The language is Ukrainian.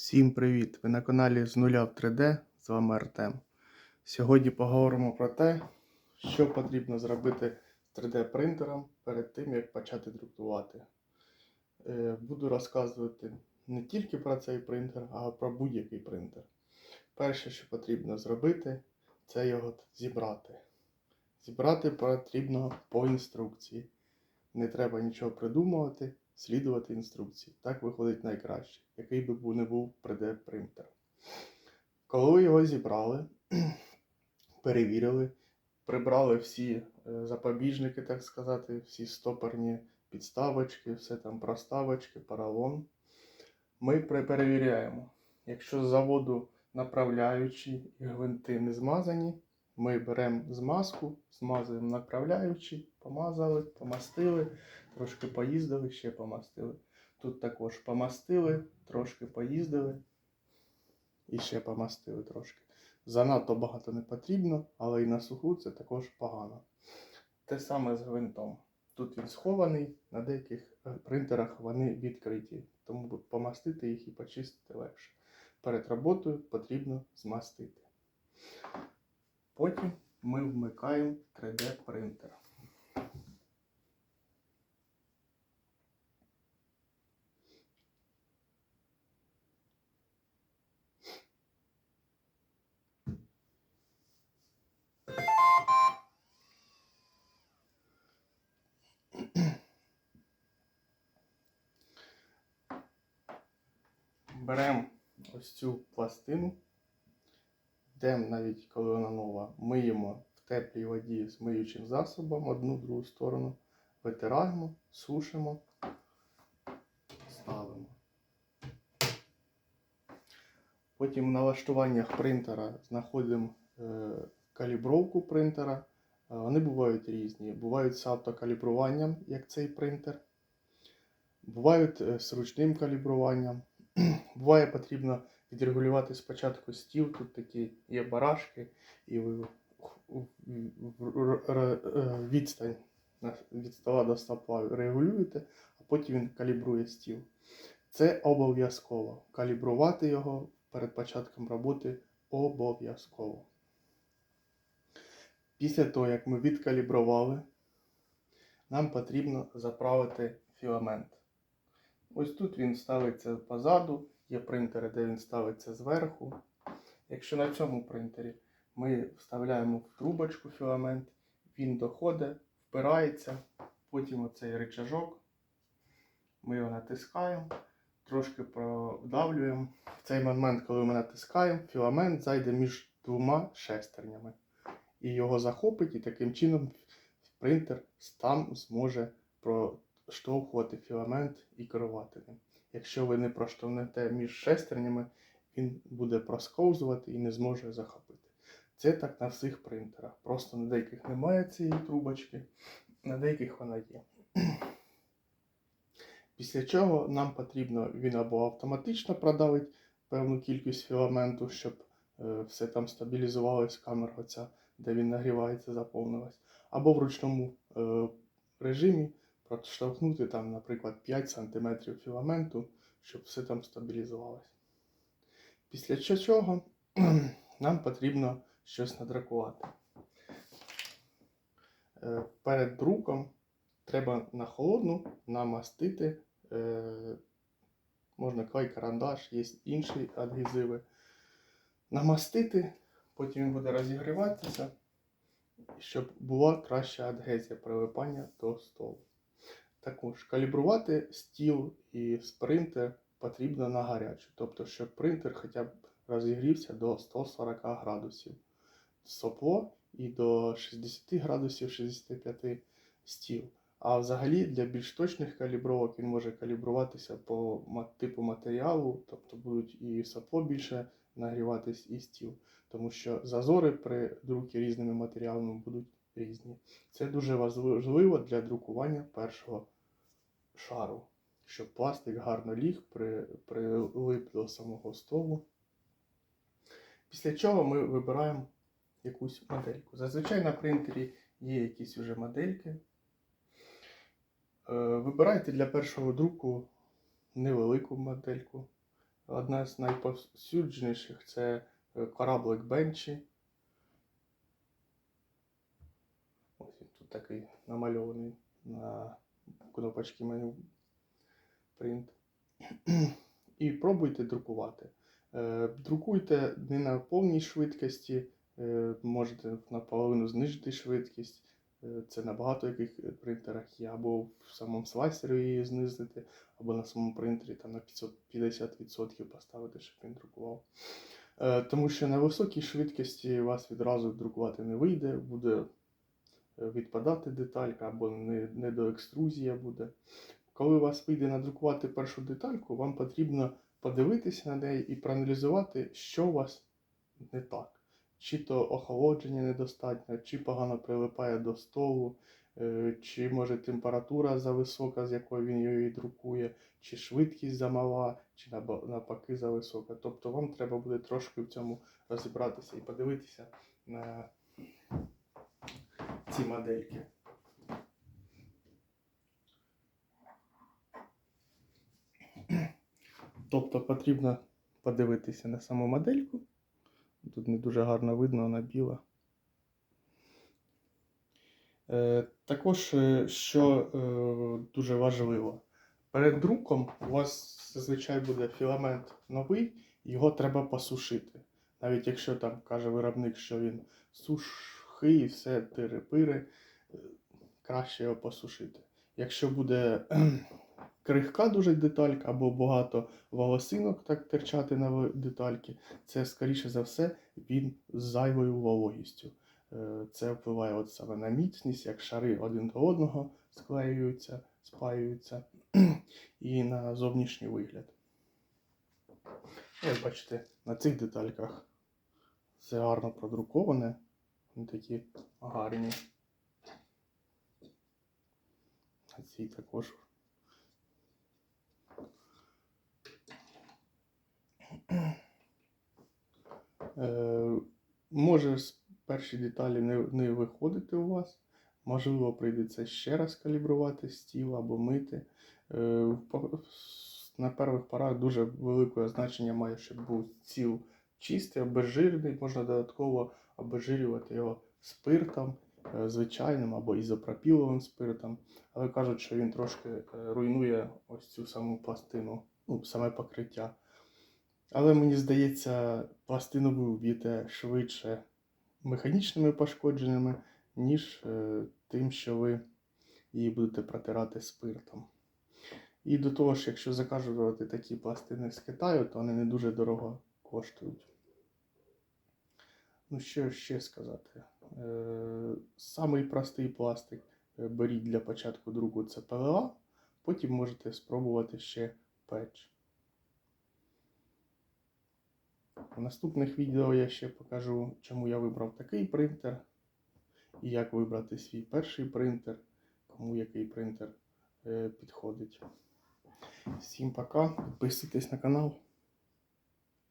Всім привіт! Ви на каналі з нуля в 3D. З вами Артем. Сьогодні поговоримо про те, що потрібно зробити з 3D принтером перед тим, як почати друкувати. Е, Буду розказувати не тільки про цей принтер, а про будь-який принтер. Перше, що потрібно зробити, це його зібрати. Зібрати потрібно по інструкції. Не треба нічого придумувати, слідувати інструкції. Так виходить найкраще, який би не був 3D принтер. Коли ви його зібрали, перевірили, прибрали всі е, запобіжники, так сказати, всі стоперні підставочки, все там проставочки, поролон. Ми перевіряємо. Якщо з заводу направляючі і гвинти не змазані, ми беремо змазку, змазуємо направляючі, помазали, помастили, трошки поїздили, ще помастили. Тут також помастили, трошки поїздили і ще помастили трошки. Занадто багато не потрібно, але і на суху це також погано. Те саме з гвинтом. Тут він схований, на деяких е, принтерах вони відкриті, тому помастити їх і почистити легше. Перед роботою потрібно змастити. Потім ми вмикаємо 3D принтер. Беремо ось цю пластину, йдемо навіть коли вона нова, миємо в теплій воді з миючим засобом одну другу сторону, витираємо, сушимо, ставимо. Потім в налаштуваннях принтера знаходимо е, калібровку принтера. Е, Вони бувають різні. Бувають з автокалібруванням, як цей принтер. Бувають е, з ручним калібруванням. Буває потрібно відрегулювати спочатку стіл, тут такі є барашки, і ви е, відстань від стола до стопа регулюєте, а потім він калібрує стіл. Це обов'язково. Калібрувати його перед початком роботи обов'язково. Після того, як ми відкалібрували, нам потрібно заправити філамент. Ось тут він ставиться позаду, є принтери, де він ставиться зверху. Якщо на цьому принтері ми вставляємо в трубочку філамент, він доходить, впирається, потім оцей рычажок, ми його натискаємо, трошки продавлюємо. В цей момент, коли ми натискаємо, філамент зайде між двома шестернями. І його захопить, і таким чином принтер там зможе проштовхувати філамент і керувати ним. Якщо ви не проштовхнете між шестернями, він буде просковзувати і не зможе захопити. Це так на всіх принтерах. Просто на деяких немає цієї трубочки, на деяких вона є. Після чого нам потрібно він або автоматично продавить певну кількість філаменту, щоб е, все там стабілізувалось, камера оця, де він нагрівається, заповнилась, або в ручному е, режимі проштовхнути там, наприклад, 5 см філаменту, щоб все там стабілізувалось. Після чого нам потрібно щось надрукувати. Е, Перед друком треба на холодну намастити, е, можна клей карандаш, є інші адгезиви. Намастити, потім він буде розігріватися, щоб була краща адгезія прилипання до столу. Також калібрувати стіл і спринтер потрібно на гарячу, тобто, щоб принтер хоча б розігрівся до 140 градусів сопло і до 60 градусів 65 стіл. А взагалі для більш точних калібровок він може калібруватися по типу матеріалу, тобто будуть і сопло більше нагріватись, і стіл. Тому що зазори при друкі різними матеріалами будуть різні. Це дуже важливо для друкування першого шару, щоб пластик гарно ліг, при, прилип до самого столу. Після чого ми вибираємо якусь модельку. Зазвичай на принтері є якісь уже модельки. Е, Вибирайте для першого друку невелику модельку. Одна з найповсюдженіших це е, кораблик Бенчі. Ось він тут такий намальований на кнопочці меню принт. І пробуйте друкувати. Е, Друкуйте не на повній швидкості, е, можете наполовину знижити швидкість. Е, Це на багато яких принтерах є, або в самому слайсері її знизити, або на самому принтері там на 550% поставити, щоб він друкував. Тому що на високій швидкості вас відразу друкувати не вийде, буде відпадати деталька, або не, недоекструзія буде. Коли у вас вийде надрукувати першу детальку, вам потрібно подивитися на неї і проаналізувати, що у вас не так. Чи то охолодження недостатньо, чи погано прилипає до столу, е, чи може температура зависока, з якою він її друкує, чи швидкість замала, чи навпаки зависока. Тобто вам треба буде трошки в цьому розібратися і подивитися на ці модельки. Тобто потрібно подивитися на саму модельку. Тут не дуже гарно видно, вона біла. Е, також, е, що е, дуже важливо, перед друком у вас зазвичай буде філамент новий, його треба посушити. Навіть якщо там каже виробник, що він сухий, все тири-пири, е, краще його посушити. Якщо буде крихка дуже деталька або багато волосинок так терчати на детальки, це скоріше за все він з зайвою вологістю. Е, Це впливає от саме на міцність, як шари один до одного склеюються, спаюються, і на зовнішній вигляд. Як бачите, на цих детальках все гарно продруковане, вони такі гарні. А ці також. Е, може перші деталі не, не виходити у вас. Можливо, прийдеться ще раз калібрувати стіл або мити. Е, на перших порах дуже велике значення має, щоб був стіл чистий, обезжирений. Можна додатково обезжирювати його спиртом, е, звичайним або ізопропіловим спиртом. Але кажуть, що він трошки е, руйнує ось цю саму пластину, ну, саме покриття. Але мені здається, пластину ви вб'єте швидше механічними пошкодженнями, ніж е, тим, що ви її будете протирати спиртом. І до того ж, якщо заказувати такі пластини з Китаю, то вони не дуже дорого коштують. Ну, що ще сказати? Е, самий простий пластик е, беріть для початку друку це ПЛА, потім можете спробувати ще печ. В наступних відео я ще покажу, чому я вибрав такий принтер і як вибрати свій перший принтер, кому який принтер е, підходить. Всім пока, підписуйтесь на канал.